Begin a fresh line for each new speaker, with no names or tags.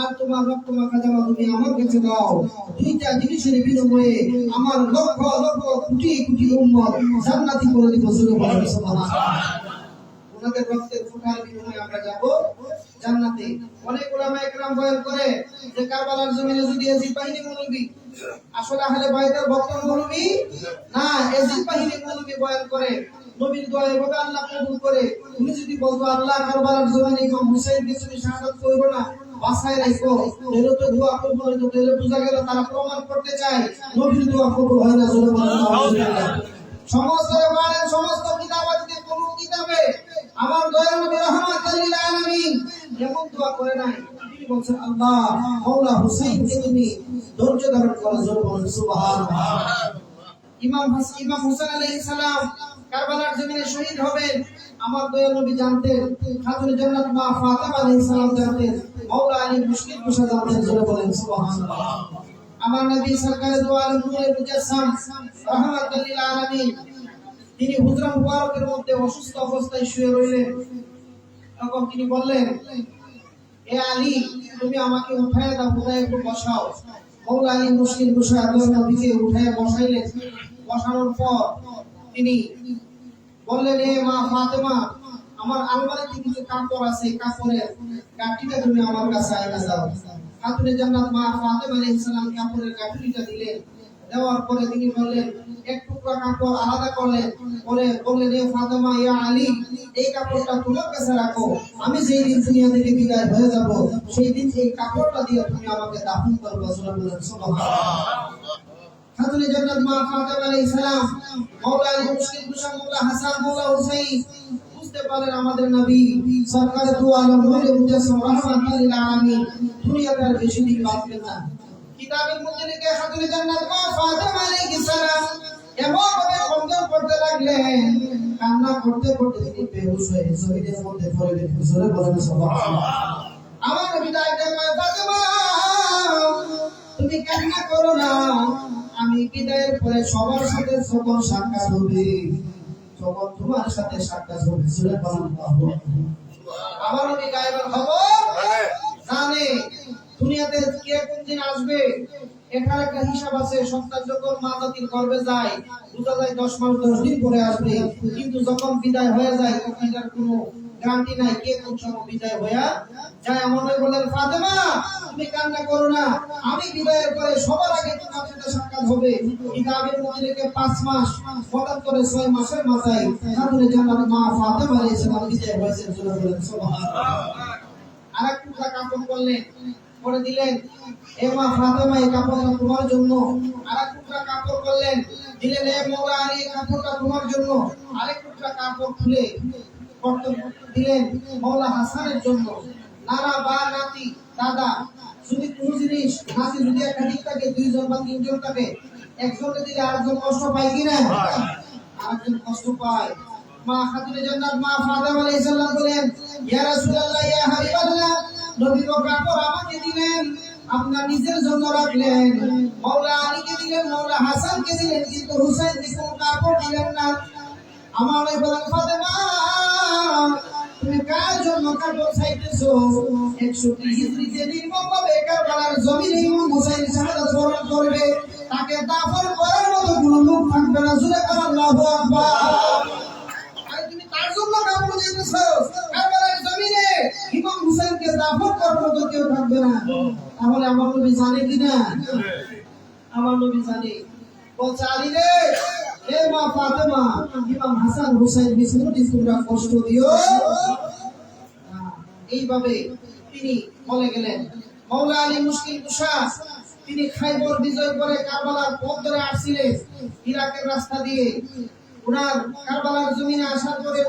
আর তোমার রক্ত মাখা জামা তুমি আমার কাছে দাও। দুইটা জিনিসের বিনিময়ে আমার লক্ষ লক্ষ কোটি কোটি উম্মত জান্নাতি করে দিব বলেন সুবহানাল্লাহ ওনাদের রক্তের বিনিময়ে আমরা যাব জান্নাতে। অনেক ওলামা বয়ান করে যে কারবালার জমিনে যদি এজিদ বাহিনী আসলে আহলে বাইতের বক্তব্য মৌলবী না, এজিদ বাহিনী মৌলবী বয়ান করে। নবীর দোয়া এভাবে আল্লাহ কবুল করে। উনি যদি বলতো, আল্লাহ কারবালার জমিনে ইমাম হুসাইন কে তুমি শাহাদাত করবে না? বাসায় রাখো। এর তো তারা প্রমাণ করতে চায়। কিতাবে আমার দয়াল নবী রাহমাতুল আলামিন এমন দোয়া করে নাই। তিনি বলছেন তুমি ধৈর্য ধারণ করো, জোরে বলেন, সুবহানাল্লাহ। ইমাম ইমাম হুসাইন সালাম কারবালার জমিনে শহীদ হবেন। আমার দয়াল নবী জানতেন খাতুন জান্নাত মা ফাতেমা আলাইহিস সালাম জানতেন, মাওলা আলী মুশকিল কুশা জানতেন, জোরে বলেন, সুবহানাল্লাহ। আমার নবী সরকার দু আলম নূরে মুজাসসাম, রাহমাতুল লিল আলামিন। তিনি হুজরা মুবারকের মধ্যে অসুস্থ অবস্থায় শুয়ে রইলেন। তখন তিনি বললেন, এ আলী, তুমি আমাকে উঠায় দাও কোথায় একটু বসাও। মৌলা আলী মুশকিল বসে আল্লাহ নবীকে উঠায় বসাইলেন। বসানোর পর তিনি বললেন, এ মা ফাতেমা, আমার আলমারিতে কিছু কাপড় আছে কাপড়ের কাঠিটা তুমি আমার কাছে আইনা দাও। খাতুনে জান্নাত মা ফাতেমা আলাইহিস সালাম কাপড়ের কাঠিটা দিলেন। দেওয়ার পরে তিনি বললেন, এক টুকরা কাপড় আলাদা করলেন। পরে বললেন, এ ফাতেমা, ইয়া আলী, এই কাপড়টা তোমার কাছে রাখো। আমি যেই দিন দুনিয়া থেকে বিদায় হয়ে যাব, সেই দিন এই কাপড়টা দিয়ে তুমি আমাকে দাফন করবে সুবহানাল্লাহ। খাতুনে জান্নাত মা ফাতেমা আলাইহিস সালাম মাওলা আলী মুশকিল কুশা মাওলা হাসান মাওলা হুসাইন, বুঝতে পারেন আমাদের নবী সরকার দু আলম নূরে মুজাসসাম রাহমাতুল আলামিন দুনিয়াতে আর বেশি দিন বাঁচবেন না। কিতাবের মধ্যে লিখে খাতুনে জান্নাত মা ফাতেমা আলাইহিস সালাম এমন ভাবে খন্দন করতে লাগলেন, কান্না করতে করতে তিনি বেহুশ হয়ে জমিনের মধ্যে পড়ে গেলেন। জোরে বলেন সুবহানাল্লাহ। আমার নবী কয় ফাতেমা। তুমি কান্না করো না। আমি বিদায়ের পরে সবার সাথে যখন সাক্ষাৎ হবে। তখন তোমার সাথে সাক্ষাৎ হবে জোরে বলেন আবার আমি আমার নবী গায়েবের খবর জানে দুনিয়াতে কে কোন দিন আসবে এখানে একটা হিসাব আছে, সন্তান যখন মা জাতির গর্ভে যায়, বোঝা যায় দশ মাস দশ দিন পরে আসবে। কিন্তু যখন বিদায় হয়ে যায়, তখন এটার কোনো গ্যারান্টি নাই কে কোন সময় বিদায় হয়ে যায়। হয়ে বলেন ফাতেমা, তুমি কান্না করো না। আমি বিদায়ের পরে সবার আগে তোমার সাথে সাক্ষাৎ হবে। কিতাবের মধ্যে লিখে পাঁচ মাস, হঠাৎ করে ছয় মাসের মাথায় খাতুনে জান্নাত মা ফাতেমা আলাইহিস সালাম বিদায় হয়েছে বলেন সুবহানাল্লাহ আরেক কাপড় করলেন করে দিলেন। এ মা ফাতেমা এই কাপড়টা তোমার জন্য। আরেক টুকরা কাপড় করলেন। দিলেন, এ মৌলা আলী এই কাপড়টা তোমার জন্য। আরেক টুকরা কাপড় খুলে দিলেন মৌলা হাসানের জন্য। নানা বা নাতি, দাদা, যদি কোনো জিনিস নাতি যদি একটা দিক থাকে, দুইজন বা তিনজন থাকে একজনকে দিলে আরেকজন কষ্ট পায় কিনা আরেকজন কষ্ট পায়। মা খাতুনে জান্নাত, মা ফাতেমা আলাইহিস সালাম বলেন, ইয়া রাসূলুল্লাহ আমাকে দিলেন আপনার নিজের জন্য রাখলেন। মাওলা আলীকে দিলেন মাওলা হাসানকে দিলেন, কিন্তু হুসাইন কোনো কাপড় দিলেন না। আমার বলেন ফাতেমা, তুমি কার জন্য কাপড় চাইতেছো একষট্টি হিজরিতে নির্মমভাবে কারবালার জমিনে তাকে মতো কোনো লোক তুমি তার মতো কেউ থাকবে না। তাহলে আমার নবী জানে কিনা আমার নবী জানে। বলছে রে হে মা ফাতেমা, ইমাম হাসান হুসাইন তোমরা কষ্ট দিও। এইভাবে তিনি বলে গেলেন, মৌলা আলী মুশকিল কুশা, তিনি খাইবর বিজয় করে কারবালার পথ ধরে আসছিলেন। ইরাকের রাস্তা দিয়ে। ওনার কারবালার জমিনে আসার পরে